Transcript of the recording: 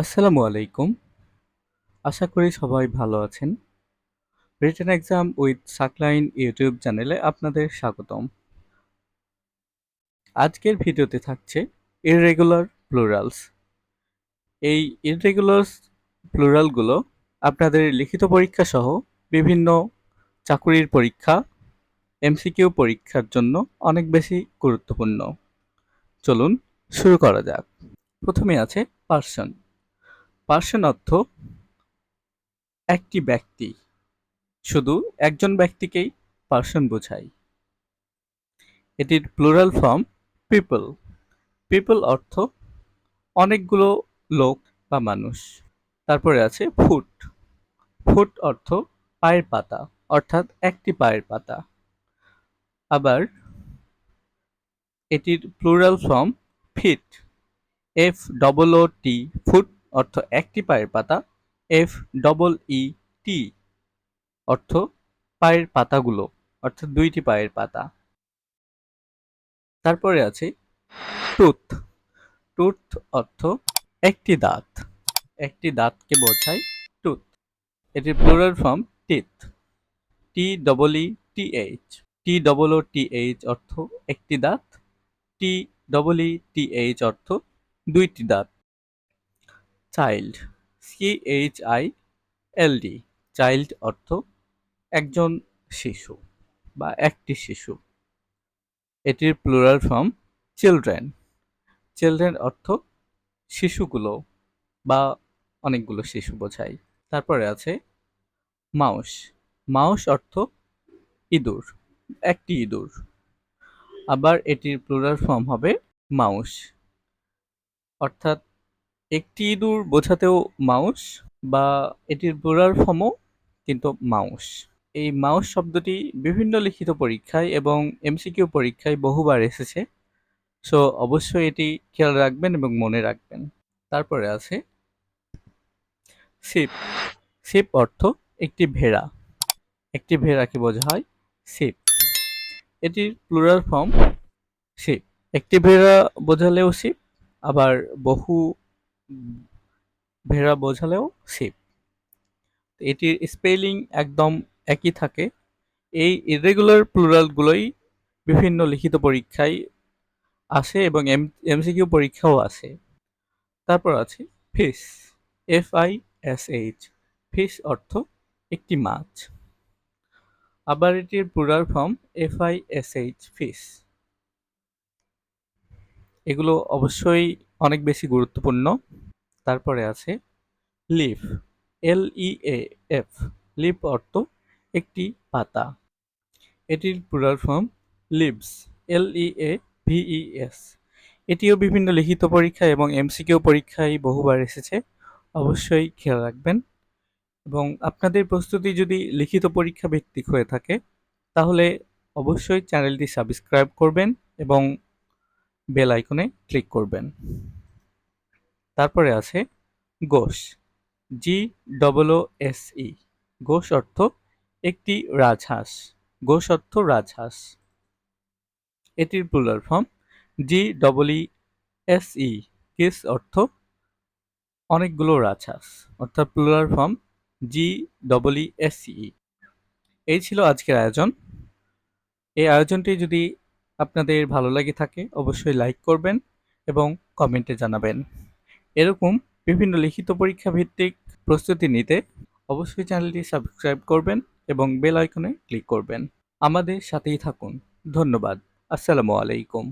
আসসালামু আলাইকুম। আশা করি সবাই ভালো আছেন। Written exam with Saqlain YouTube চ্যানেলে আপনাদের স্বাগতম। আজকের ভিডিওতে থাকছে ইররেগুলার প্লুরালস। এই ইররেগুলার প্লুরালগুলো আপনাদের লিখিত পরীক্ষা সহ বিভিন্ন চাকুরির পরীক্ষা, এমসিকিউ পরীক্ষার জন্য অনেক বেশি গুরুত্বপূর্ণ। চলুন শুরু করা যাক। প্রথমে আছে পার্সন। পার্সন অর্থ একটি ব্যক্তি। শুধু একজন ব্যক্তিকেই পার্সন বোঝায়। এটির প্লুরাল ফর্ম পিপল পিপল অর্থ অনেকগুলো লোক বা মানুষ। তারপরে আছে ফুট ফুট অর্থ পায়ের পাতা, অর্থাৎ একটি পায়ের পাতা। আবার এটির plural form feet F double O T foot অর্থ একটি পায়ের পাতা এফ ডবল ই টি অর্থ পায়ের পাতাগুলো অর্থাৎ দুইটি পায়ের পাতা। তারপরে আছে টুথ টুথ অর্থ একটি দাঁত, একটি দাঁতকে বোঝায় টুথ এটির plural form teeth T double E T H T double O T H অর্থ একটি দাঁত টি ডবল ই টি এইচ অর্থ দুইটি দাঁত। Child C H I L D child অর্থ একজন শিশু বা একটি শিশু। এটির প্লুরাল ফর্ম চিলড্রেন চিলড্রেন অর্থ শিশুগুলো বা অনেকগুলো শিশু বোঝায়। তারপরে আছে মাউস মাউস অর্থ ইঁদুর, একটি ইঁদুর। আবার এটির প্লুরাল ফর্ম হবে মাউস অর্থাৎ একটি ইঁদুর বোঝাতেও মাউস বা এটির প্লুরাল ফর্মও কিন্তু মাউস। এই মাউস শব্দটি বিভিন্ন লিখিত পরীক্ষায় এবং এমসিকিউ পরীক্ষায় বহুবার এসেছে। সো অবশ্যই এটি খেয়াল রাখবেন এবং মনে রাখবেন। তারপরে আছে শিপ শিপ অর্থ একটি ভেড়া। একটি ভেড়াকে বোঝা হয় শিপ এটির প্লুরাল ফর্ম শিপ একটি ভেড়া বোঝালেও শিপ আবার বহু ভেড়া বোঝালেও শিপ। এটির স্পেলিং একদম একই থাকে। এই ইরেগুলার প্লুরালগুলোই বিভিন্ন লিখিত পরীক্ষায় আসে এবং এম, এমসিকিউ পরীক্ষাও আসে। তারপর আছে fish F I S H fish অর্থ একটি মাছ। আবার এটির plural form F I S H fish এগুলো অবশ্যই অনেক বেশি গুরুত্বপূর্ণ। তারপরে আছে leaf, L E F. Leaf অর্থ একটি পাতা। এটির plural form leaves L E A v e S এটিও বিভিন্ন লিখিত পরীক্ষা এবং এমসিকিউ পরীক্ষায় বহুবার এসেছে। অবশ্যই খেয়াল রাখবেন। এবং আপনাদের প্রস্তুতি যদি লিখিত পরীক্ষা ভিত্তিক হয়ে থাকে, তাহলে অবশ্যই চ্যানেলটি সাবস্ক্রাইব করবেন এবং বেল আইকনে ক্লিক করবেন। তারপরে আছে গোশ G double O S E গোশ অর্থ একটি রাজহাঁস। গোশ অর্থ রাজহাঁস। এটির plural form G double E S E geese অর্থ অনেকগুলো রাজহাঁস। অর্থাৎ plural form G double E S E এই ছিল আজকের আয়োজন। এই আয়োজনটি যদি আপনাদের ভালো লাগে থাকে অবশ্যই লাইক করবেন এবং কমেন্টে জানাবেন। এরকম বিভিন্ন লিখিত পরীক্ষা ভিত্তিক প্রস্তুতি নিতে অবশ্যই চ্যানেলটি সাবস্ক্রাইব করবেন এবং বেল আইকনে ক্লিক করবেন। আমাদের সাথেই থাকুন। ধন্যবাদ। আসসালামু আলাইকুম।